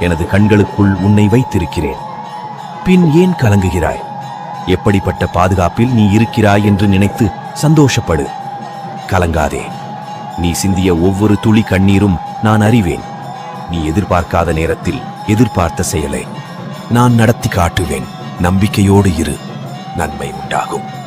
எனது கண்களுக்குள் உன்னை வைத்திருக்கிறேன். பின் ஏன் கலங்குகிறாய்? எப்படிப்பட்ட பாதுகாப்பில் நீ இருக்கிறாய் என்று நினைத்து சந்தோஷப்படு. கலங்காதே. நீ சிந்திய ஒவ்வொரு துளி கண்ணீரும் நான் அறிவேன். நீ எதிர்பார்க்காத நேரத்தில் எதிர்பார்த்த செயலை நான் நடத்தி காட்டுவேன். நம்பிக்கையோடு இரு. நன்மை உண்டாகும்.